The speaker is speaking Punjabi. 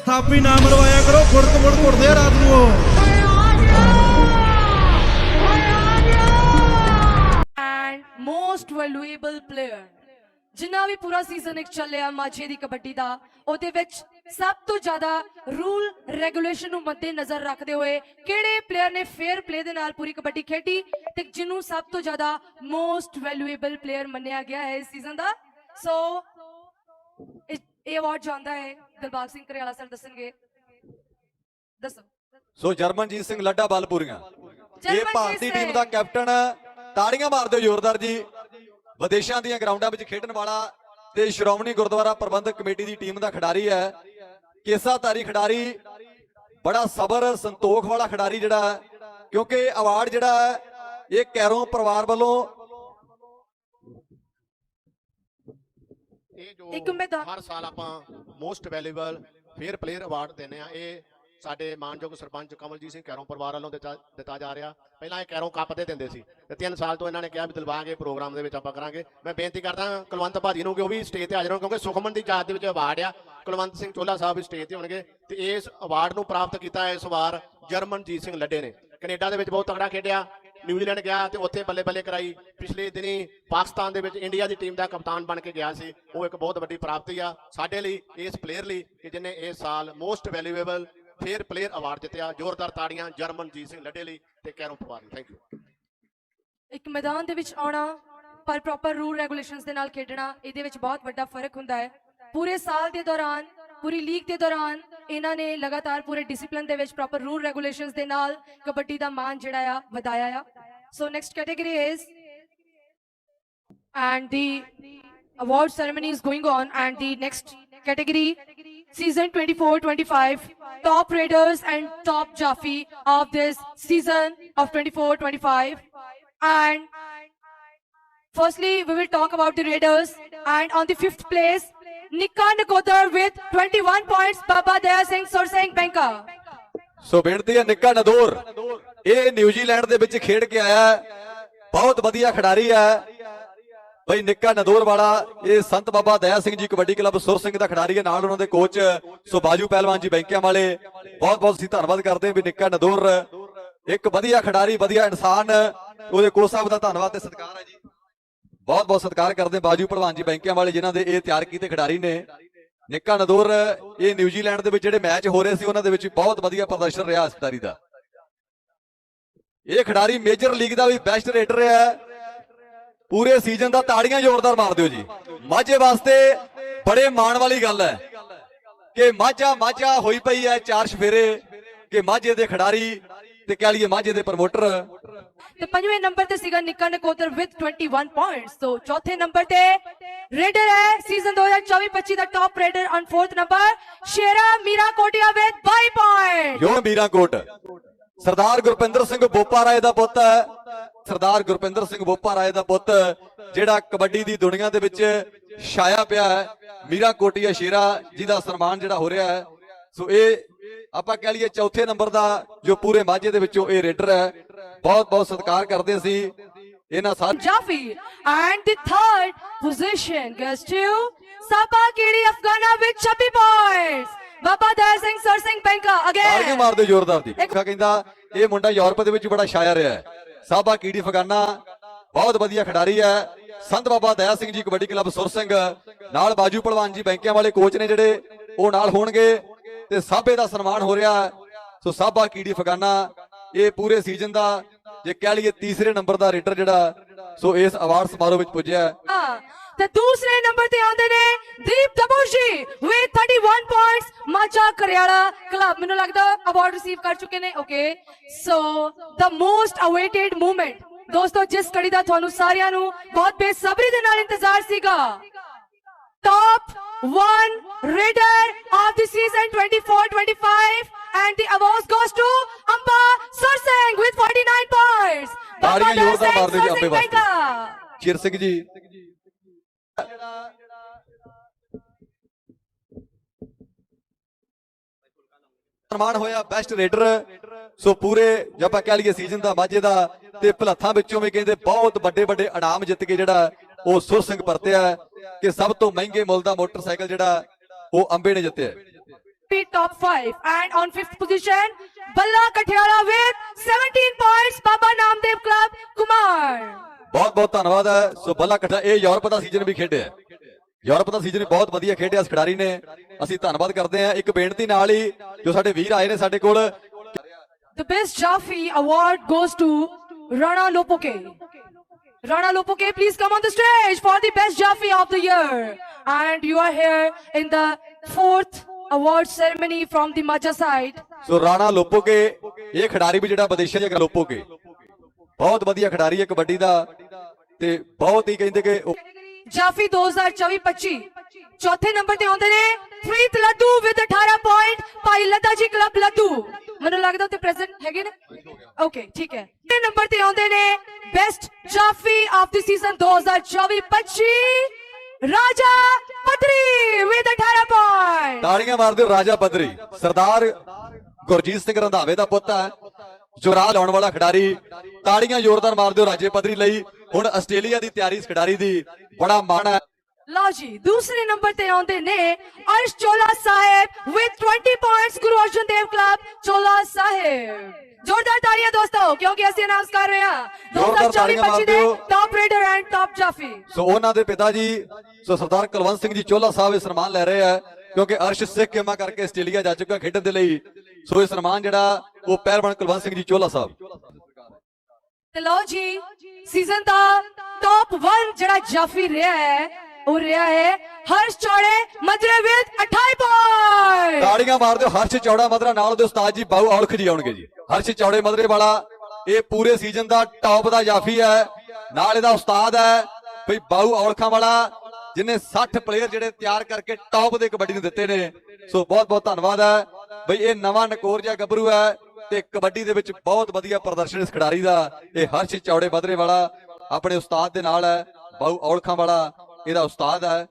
ਥਾਪੀ ਨਾ ਮਰਵਾਇਆ ਕਰੋ ਖੁੜਕ ਮੁੜ ਘੁੱਟਦੇ ਆ ਰਾਤ ਨੂੰ ਉਹ। ਐਂਡ ਮੋਸਟ ਵੈਲਿਊਏਬਲ ਪਲੇਅਰ ਜਿੰਨਾ ਵੀ ਪੂਰਾ ਸੀਜ਼ਨ ਇੱਕ ਚੱਲਿਆ ਮਾਝੇ ਦੀ ਕਬੱਡੀ ਦਾ, ਉਹਦੇ ਵਿੱਚ ਸਭ ਤੋਂ ਜ਼ਿਆਦਾ ਰੂਲ ਰੈਗੂਲੇਸ਼ਨ ਨੂੰ ਮੱਦੇ ਨਜ਼ਰ ਰੱਖਦੇ ਹੋਏ ਕਿਹੜੇ ਪਲੇਅਰ ਨੇ ਫੇਅਰ ਪਲੇ ਦੇ ਨਾਲ ਪੂਰੀ ਕਬੱਡੀ ਖੇਡੀ ਤੇ ਜਿਹਨੂੰ ਸਭ ਤੋਂ ਜ਼ਿਆਦਾ ਮੋਸਟ ਵੈਲਿਊਏਬਲ ਪਲੇਅਰ ਮੰਨਿਆ ਗਿਆ ਹੈ ਇਸ ਸੀਜ਼ਨ ਦਾ? ਸੋ ਇਹ- ਅਵਾਰਡ ਜਾਂਦਾ ਹੈ। ਦਿਲਬਾਗ ਸਿੰਘ ਕਰਿਆਲਾ ਸਰ ਦੱਸਣਗੇ। ਦੱਸੋ। ਸੋ ਜਰਮਨਜੀਤ ਸਿੰਘ ਲੱਡਾ ਬਲਪੂਰੀਆਂ। ਇਹ ਭਾਰਤੀ ਟੀਮ। ਦਾ ਕੈਪਟਨ ਤਾੜੀਆਂ ਮਾਰਦੇ ਜ਼ੋਰਦਾਰ ਜੀ। ਵਿਦੇਸ਼ਾਂ ਦੀਆਂ ਗਰਾਊਂਡਾਂ ਵਿੱਚ ਖੇਡਣ ਵਾਲਾ ਤੇ ਸ਼੍ਰੋਮਣੀ ਗੁਰਦੁਆਰਾ ਪ੍ਰਬੰਧਕ ਕਮੇਟੀ ਦੀ ਟੀਮ ਦਾ ਖਿਡਾਰੀ ਹੈ। ਕੇਸਾ ਤਾਰੀ ਖਿਡਾਰੀ ਬੜਾ ਸਬਰ ਸੰਤੋਖ ਵਾਲਾ ਖਿਡਾਰੀ ਜਿਹੜਾ ਹੈ। ਕਿਉਂਕਿ ਅਵਾਰਡ ਜਿਹੜਾ ਹੈ ਇਹ ਕੈਰੋਂ ਪਰਿਵਾਰ ਵੱਲੋਂ ਇਹ ਜੋ ਇੱਕ ਮੈਦਾਨ- ਹਰ ਸਾਲ ਆਪਾਂ most valuable fair player award ਦਿੰਦੇ ਆ ਇਹ ਸਾਡੇ ਮਾਨਯੋਗ ਸਰਪੰਚ ਕਮਲਜੀਤ ਸਿੰਘ ਕੈਰੋਂ ਪਰਿਵਾਰ ਵੱਲੋਂ ਦਿੱਤਾ ਜਾ ਰਿਹਾ। ਪਹਿਲਾਂ ਇਹ ਕੈਰੋਂ ਕੱਪ ਦੇ ਦਿੰਦੇ ਸੀ ਤੇ 3 ਸਾਲ ਤੋਂ ਇਹਨਾਂ ਨੇ ਕਿਹਾ ਵੀ ਦਿਲਵਾਗੇ ਪ੍ਰੋਗਰਾਮ ਦੇ ਵਿੱਚ ਆਪਾਂ ਕਰਾਂਗੇ। ਮੈਂ ਬੇਨਤੀ ਕਰਦਾ ਕੁਲਵੰਤ ਭਾਜੀ ਨੂੰ ਕਿ ਉਹ ਵੀ ਸਟੇਜ ਤੇ ਹਾਜ਼ਰ ਹੋਣ ਕਿਉਂਕਿ ਸੁਖਮਨ ਦੀ ਯਾਦ ਦੇ ਵਿੱਚ ਅਵਾਰਡ ਆ। ਕੁਲਵੰਤ ਸਿੰਘ ਚੋਲਾ ਸਾਹਿਬ ਵੀ ਸਟੇਜ ਤੇ ਹੋਣਗੇ ਤੇ ਇਸ ਅਵਾਰਡ ਨੂੰ ਪ੍ਰਾਪਤ ਕੀਤਾ ਇਸ ਵਾਰ ਜਰਮਨਜੀਤ ਸਿੰਘ ਲੱਡੇ ਨੇ। ਕੈਨੇਡਾ ਦੇ ਵਿੱਚ ਬਹੁਤ ਤਕੜਾ ਖੇਡਿਆ। ਨਿਊਜ਼ੀਲੈਂਡ ਗਿਆ ਤੇ ਉੱਥੇ ਬੱਲੇ ਬੱਲੇ ਕਰਾਈ। ਪਿਛਲੇ ਦਿਨੀ ਪਾਕਿਸਤਾਨ ਦੇ ਵਿੱਚ ਇੰਡੀਆ ਦੀ ਟੀਮ ਦਾ ਕਪਤਾਨ ਬਣ ਕੇ ਗਿਆ ਸੀ। ਉਹ ਇੱਕ ਬਹੁਤ ਵੱਡੀ ਪ੍ਰਾਪਤੀ ਆ। ਸਾਡੇ ਲਈ, ਇਸ ਪਲੇਅਰ ਲਈ ਕਿ ਜਿਹਨੇ ਇਸ ਸਾਲ most valuable fair player award ਜਿੱਤਿਆ। ਜ਼ੋਰਦਾਰ ਤਾੜੀਆਂ ਜਰਮਨਜੀਤ ਸਿੰਘ ਲੱਡੇ ਲਈ ਤੇ ਕੈਰੋਂ ਪਵਾਰ ਲਈ। ਥੈਂਕ ਯੂ ਇੱਕ ਮੈਦਾਨ ਦੇ ਵਿੱਚ ਆਉਣਾ, ਪਰ ਪ੍ਰੋਪਰ ਰੂਲ ਰੈਗੂਲੇਸ਼ਨਸ ਦੇ ਨਾਲ ਖੇਡਣਾ, ਇਹਦੇ ਵਿੱਚ ਬਹੁਤ ਵੱਡਾ ਫ਼ਰਕ ਹੁੰਦਾ ਹੈ। ਪੂਰੇ ਸਾਲ ਦੇ ਦੌਰਾਨ ਪੂਰੀ ਲੀਗ ਦੇ ਦੌਰਾਨ ਇਹਨਾਂ ਨੇ ਲਗਾਤਾਰ ਪੂਰੇ ਡਿਸਪਲਿਨ ਦੇ ਵਿੱਚ ਪ੍ਰੋਪਰ ਰੂਲ ਰੈਗੂਲੇਸ਼ਨਸ ਦੇ ਨਾਲ ਕਬੱਡੀ ਦਾ ਮਾਨ ਜਿਹੜਾ ਆ ਵਧਾਇਆ ਆ so next category is and the award ceremony is going on and the next category season 24-25 top raiders and top Jaffe of this season of 24-25 and firstly we will talk about the raiders and on the fifth place Nikka Nakodar with 21 points. Baba Daya Singh Sursing Banka so ਬੇਨਤੀ ਹੈ ਨਿੱਕਾ ਨਦੌਰ ਇਹ ਨਿਊਜ਼ੀਲੈਂਡ ਦੇ ਵਿੱਚ ਖੇਡ ਕੇ ਆਇਆ ਬਹੁਤ ਵਧੀਆ ਖਿਡਾਰੀ ਹੈ। ਬਈ ਨਿੱਕਾ ਨਦੌਰ ਵਾਲਾ, ਇਹ ਸੰਤ ਬਾਬਾ ਦਇਆ ਸਿੰਘ ਜੀ ਕਬੱਡੀ ਕਲੱਬ ਸੁਰ ਸਿੰਘ ਦਾ ਖਿਡਾਰੀ ਹੈ, ਨਾਲ ਉਹਨਾਂ ਦੇ ਕੋਚ ਸੋ ਬਾਜੂ ਪਹਿਲਵਾਨ ਜੀ ਬੈਂਕਿਆਂ ਵਾਲੇ ਬਹੁਤ ਬਹੁਤ ਅਸੀਂ ਧੰਨਵਾਦ ਕਰਦੇ ਹਾਂ ਵੀ ਨਿੱਕਾ ਨਦੋਰ ਇੱਕ ਵਧੀਆ ਖਿਡਾਰੀ, ਵਧੀਆ ਇਨਸਾਨ, ਉਹਦੇ ਕੋਚ ਸਾਹਿਬ ਦਾ ਧੰਨਵਾਦ ਤੇ ਸਤਿਕਾਰ ਹੈ ਜੀ। ਬਹੁਤ ਬਹੁਤ ਸਤਿਕਾਰ ਕਰਦੇ ਬਾਜੂ ਪਹਿਲਵਾਨ ਜੀ ਬੈਂਕਿਆਂ ਵਾਲੇ ਜਿਨ੍ਹਾਂ ਦੇ ਇਹ ਤਿਆਰ ਕੀਤੇ ਖਿਡਾਰੀ ਨੇ। ਨਿੱਕਾ ਨਦੌਰ, ਇਹ ਨਿਊਜ਼ੀਲੈਂਡ ਦੇ ਵਿੱਚ ਜਿਹੜੇ ਮੈਚ ਹੋ ਰਹੇ ਸੀ, ਉਹਨਾਂ ਦੇ ਵਿੱਚ ਬਹੁਤ ਵਧੀਆ ਪ੍ਰਦਰਸ਼ਨ ਰਿਹਾ ਇਸ ਖਿਡਾਰੀ ਦਾ। ਇਹ ਖਿਡਾਰੀ ਮੇਜਰ ਲੀਗ ਦਾ ਵੀ ਬੈਸਟ ਰੇਟਰ ਹੈ। ਪੂਰੇ ਸੀਜ਼ਨ ਦਾ ਤਾੜੀਆਂ ਜ਼ੋਰਦਾਰ ਮਾਰ ਦਿਓ ਜੀ। ਮਾਝੇ ਵਾਸਤੇ ਬੜੇ ਮਾਣ ਵਾਲੀ ਗੱਲ ਹੈ ਕਿ ਮਾਝਾ ਮਾਝਾ ਹੋਈ ਪਈ ਹੈ ਚਾਰ ਸ਼ਫੇਰੇ, ਕਿ ਮਾਝੇ ਦੇ ਖਿਡਾਰੀ ਤੇ ਕਹਿ ਲਈਏ ਮਾਝੇ ਦੇ ਪ੍ਰਮੋਟਰ ਤੇ ਪੰਜਵੇਂ ਨੰਬਰ ਤੇ ਸੀਗਾ ਨਿੱਕਾ ਨਕੋਦਰ ਵਿਦ 21 ਪੁਆਇੰਟਸ ਤੋਂ ਚੌਥੇ ਨੰਬਰ ਤੇ ਰੇਡਰ ਹੈ season 2024-25 the top raider on fourth number Shera Mira Kotia with 22 point ਜੋ ਮੀਰਾਂਕੋਟ ਸਰਦਾਰ ਗੁਰਪਿੰਦਰ ਸਿੰਘ ਬੋਪਾ ਰਾਏ ਦਾ ਪੁੱਤ ਹੈ। ਸਰਦਾਰ ਗੁਰਪਿੰਦਰ ਸਿੰਘ ਬੋਪਾ ਰਾਏ ਦਾ ਪੁੱਤ, ਜਿਹੜਾ ਕਬੱਡੀ ਦੀ ਦੁਨੀਆ ਦੇ ਵਿੱਚ ਛਾਇਆ ਪਿਆ ਹੈ। ਮੀਰਾ ਕੋਟੀਆ ਸ਼ੇਰਾ ਜਿਹਦਾ ਸਨਮਾਨ ਜਿਹੜਾ ਹੋ ਰਿਹਾ ਹੈ। ਸੋ ਇਹ ਆਪਾਂ ਕਹਿ ਲਈਏ ਚੌਥੇ ਨੰਬਰ ਦਾ ਜੋ ਪੂਰੇ ਮਾਝੇ ਦੇ ਵਿੱਚੋਂ ਇਹ ਰੇਡਰ ਹੈ। ਬਹੁਤ ਬਹੁਤ ਸਤਿਕਾਰ ਕਰਦੇ ਸੀ ਇਹਨਾਂ ਸਾਰੇ Jaffe. And the third position goes to Sapa Kiri Afghana with 26 points. Baba Daya Singh Sir Singh Banka ਤਾੜੀਆਂ again. ਮਾਰਦੇ ਜ਼ੋਰਦਾਰ ਦੀ ਕਹਿੰਦਾ ਇਹ ਮੁੰਡਾ ਯੂਰਪ ਦੇ ਵਿੱਚ ਬੜਾ ਛਾਇਆ ਰਿਹਾ ਹੈ ਸਾਬਾ ਕੀੜੀ ਫਗਾਨਾ ਬਹੁਤ ਵਧੀਆ ਖਿਡਾਰੀ ਹੈ ਸੰਤ ਬਾਬਾ ਦਇਆ ਸਿੰਘ ਜੀ ਕਬੱਡੀ ਕਲੱਬ ਸੁਰ ਸਿੰਘ ਨਾਲ ਬਾਜੂ ਪਹਿਲਵਾਨ ਜੀ ਬੈਂਕਿਆਂ ਵਾਲੇ ਕੋਚ ਨੇ ਜਿਹੜੇ ਉਹ ਨਾਲ ਹੋਣਗੇ ਤੇ ਸਾਬੇ ਦਾ ਸਨਮਾਨ ਹੋ ਰਿਹਾ। ਸੋ ਸਾਬਾ ਕੀੜੀ ਫਗਾਨਾ ਇਹ ਪੂਰੇ ਸੀਜ਼ਨ ਦਾ ਜੇ ਕਹਿ ਲਈਏ ਤੀਸਰੇ ਨੰਬਰ ਦਾ ਰੇਡਰ ਜਿਹੜਾ, ਸੋ ਇਸ ਅਵਾਰਡ ਸਮਾਰੋਹ ਵਿੱਚ ਪੁੱਜਿਆ ਤੇ ਦੂਸਰੇ ਨੰਬਰ ਤੇ ਆਉਂਦੇ ਨੇ Deep Daboshi with 31 points Macha Kariala club ਮੈਨੂੰ ਲੱਗਦਾ ਅਵਾਰਡ ਰਿਸੀਵ ਕਰ ਚੁੱਕੇ ਨੇ okay so the most awaited moment ਦੋਸਤੋ, ਜਿਸ ਕੜੀ ਦਾ ਤੁਹਾਨੂੰ ਸਾਰਿਆਂ ਨੂੰ ਬਹੁਤ ਬੇਸਬਰੀ ਦੇ ਨਾਲ ਇੰਤਜ਼ਾਰ ਸੀਗਾ, top one raider of the season 24-25 and the award goes to ਤਾੜੀਆਂ ਜ਼ੋਰਦਾਰ ਮਾਰਦੇ ਜੀ ਅੰਬੇ ਵਾਸਤੇ। ਚਿਰ ਸਿੰਘ ਜੀ। ਸਨਮਾਨ ਹੋਇਆ ਬੈਸਟ ਰੇਡਰ ਸੋ ਪੂਰੇ ਜੇ ਆਪਾਂ ਕਹਿ ਲਈਏ ਸੀਜ਼ਨ ਦਾ ਮਾਝੇ ਦਾ ਤੇ ਭਲੱਥਾਂ ਵਿੱਚੋਂ ਵੀ ਕਹਿੰਦੇ ਬਹੁਤ ਵੱਡੇ ਵੱਡੇ ਇਨਾਮ ਜਿੱਤ ਕੇ ਜਿਹੜਾ ਉਹ ਸੁਰ ਸਿੰਘ ਪਰਤਿਆ ਕਿ ਸਭ ਤੋਂ ਮਹਿੰਗੇ ਮੁੱਲ ਦਾ ਮੋਟਰਸਾਈਕਲ ਜਿਹੜਾ ਉਹ ਅੰਬੇ ਨੇ ਜਿੱਤਿਆ top 5 and on 5th position Balla Kathiyala with 17 points Baba Namdev Club Kumar ਬਹੁਤ ਬਹੁਤ ਧੰਨਵਾਦ ਹੈ ਸੋ ਬੱਲਾ ਇਕੱਠਾ ਇਹ ਯੂਰਪ ਦਾ ਸੀਜ਼ਨ ਵੀ ਖੇਡਿਆ ਯੂਰਪ ਦਾ ਸੀਜ਼ਨ ਬਹੁਤ ਵਧੀਆ ਖੇਡਿਆ ਇਸ ਖਿਡਾਰੀ ਨੇ ਅਸੀਂ ਧੰਨਵਾਦ ਕਰਦੇ ਹਾਂ ਇੱਕ ਬੇਨਤੀ ਨਾਲ ਹੀ ਜੋ ਸਾਡੇ ਵੀਰ ਆਏ ਨੇ ਸਾਡੇ ਕੋਲ The best Jaffe award goes to Rana Lopoke. Rana Lopoke, please come on the stage for the best Jaffe of the year. And you are here in the fourth award ceremony from the Maja side. ਸੋ ਰਾਣਾ ਲੋਪੋਕੇ ਇਹ ਖਿਡਾਰੀ ਵੀ ਜਿਹੜਾ ਵਿਦੇਸ਼ਾਂ ਦੇ ਲੋਪੋਕੇ ਬਹੁਤ ਵਧੀਆ ਖਿਡਾਰੀ ਹੈ ਕਬੱਡੀ ਦਾ ਤੇ ਬਹੁਤ ਹੀ ਕਹਿੰਦੇ ਕਿ ਜਾਫੀ 2024-25 ਚੌਥੇ ਨੰਬਰ ਤੇ ਆਉਂਦੇ ਨੇ ਪ੍ਰੀਤ ਲੱਡੂ ਵਿਦ 18 ਪੁਆਇੰਟ ਭਾਈ ਲੱਦਾ ਜੀ ਕਲੱਬ ਲੱਡੂ। ਮੈਨੂੰ ਲੱਗਦਾ ਤੇ ਪ੍ਰੈਜ਼ੈਂਟ ਹੈਗੇ ਨੇ। ਓਕੇ ਠੀਕ ਹੈ। ਤੇ ਨੰਬਰ ਤੇ ਆਉਂਦੇ ਨੇ ਬੈਸਟ ਜਾਫੀ ਆਫ ਦੀ ਸੀਜ਼ਨ 2024-25 ਰਾਜਾ ਪਤਰੀ ਵਿਦ 18 ਪੁਆਇੰਟ ਤਾੜੀਆਂ ਮਾਰ ਦਿਓ ਰਾਜਾ ਬਦਰੀ ਸਰਦਾਰ ਗੁਰਜੀਤ ਸਿੰਘ ਰੰਧਾਵੇ ਦਾ ਪੁੱਤ ਹੈ ਜੋ ਰਾਹ ਲਾਉਣ ਵਾਲਾ ਖਿਡਾਰੀ ਤਾੜੀਆਂ ਜ਼ੋਰਦਾਰ ਮਾਰ ਦਿਓ ਰਾਜੇ ਪਦਰੀ ਲਈ ਹੁਣ ਆਸਟ੍ਰੇਲੀਆ ਦੀ ਤਿਆਰੀ ਇਸ ਖਿਡਾਰੀ ਦੀ ਬੜਾ ਮਾਣ ਹੈ। ਲਓ ਜੀ ਦੂਸਰੇ ਨੰਬਰ ਤੇ ਆਉਂਦੇ ਨੇ Arsh Chola Sahib with 20 points Guru Arjan Dev club Chola Sahib. ਜ਼ੋਰਦਾਰ ਤਾੜੀਆਂ ਦੋਸਤੋ ਕਿਉਂਕਿ ਅਸੀਂ ਅਨਾਉਂਸ ਕਰ ਰਹੇ ਹਾਂ। ਜ਼ੋਰਦਾਰ ਤਾੜੀਆਂ ਮਾਰ 2024-25 ਦੇ। ਟਾਪ ਰੇਡਰ ਐਂਡ ਟਾਪ ਜਾਫੀ ਸੋ ਉਹਨਾਂ ਦੇ ਪਿਤਾ ਜੀ ਸੋ ਸਰਦਾਰ ਕੁਲਵੰਤ ਸਿੰਘ ਜੀ ਚੋਲਾ ਸਾਹਿਬ ਇਹ ਸਨਮਾਨ ਲੈ ਰਹੇ ਆ ਕਿਉਂਕਿ ਅਰਸ਼ ਸਿੱਖ ਗੇਮਾਂ ਕਰਕੇ ਆਸਟ੍ਰੇਲੀਆ ਜਾ ਚੁੱਕਾ ਖੇਡਣ ਦੇ ਲਈ। ਸੋ ਇਹ ਸਨਮਾਨ ਜਿਹੜਾ ਉਹ ਪਹਿਲਵਾਨ ਕੁਲਵੰਤ ਸਿੰਘ ਜੀ ਚੋਲਾ ਸਾਹਿਬ। ਤੇ ਲਓ ਜੀ ਸੀਜ਼ਨ ਦਾ ਟਾਪ 1 ਜਿਹੜਾ ਜਾਫੀ ਰਿਹਾ ਹੈ ਉਹ ਰਿਹਾ ਹੈ ਹਰਸ਼ ਚੌੜੇ ਮਜਰੇ ਵਿਦ 28 ਪੁਆਇੰਟ ਤਾੜੀਆਂ ਮਾਰ ਦਿਓ ਹਰਸ਼ ਚੌੜਾ ਮਦਰਾ ਨਾਲ ਉਹਦੇ ਉਸਤਾਦ ਜੀ ਬਾਊ ਔਲਖ ਜੀ ਆਉਣਗੇ ਜੀ। ਹਰਸ਼ ਚੌੜੇ ਮਦਰੇ ਵਾਲਾ ਇਹ ਪੂਰੇ ਸੀਜ਼ਨ ਦਾ ਟੌਪ ਦਾ ਜਾਫੀ ਹੈ। ਨਾਲ ਇਹਦਾ ਉਸਤਾਦ ਹੈ ਭਈ ਬਾਊ ਔਲਖਾਂ ਵਾਲਾ ਜਿਨੇ 60 ਪਲੇਅਰ ਜਿਹੜੇ ਤਿਆਰ ਕਰਕੇ ਟੌਪ ਦੇ ਕਬੱਡੀ ਨੂੰ ਦਿੱਤੇ ਨੇ। ਸੋ ਬਹੁਤ ਬਹੁਤ ਧੰਨਵਾਦ ਹੈ। ਬਈ ਇਹ ਨਵਾਂ ਨਕੋਰ ਜਿਹਾ ਗੱਭਰੂ ਹੈ ਤੇ ਕਬੱਡੀ ਦੇ ਵਿੱਚ ਬਹੁਤ ਵਧੀਆ ਪ੍ਰਦਰਸ਼ਨ ਇਸ ਖਿਡਾਰੀ ਦਾ। ਇਹ ਹਰਸ਼ ਚੌੜੇ ਬਦਰੇ ਵਾਲਾ, ਆਪਣੇ ਉਸਤਾਦ ਦੇ ਨਾਲ ਹੈ, ਬਾਊ ਔਲਖਾਂ ਵਾਲਾ, ਇਹਦਾ ਉਸਤਾਦ ਹੈ।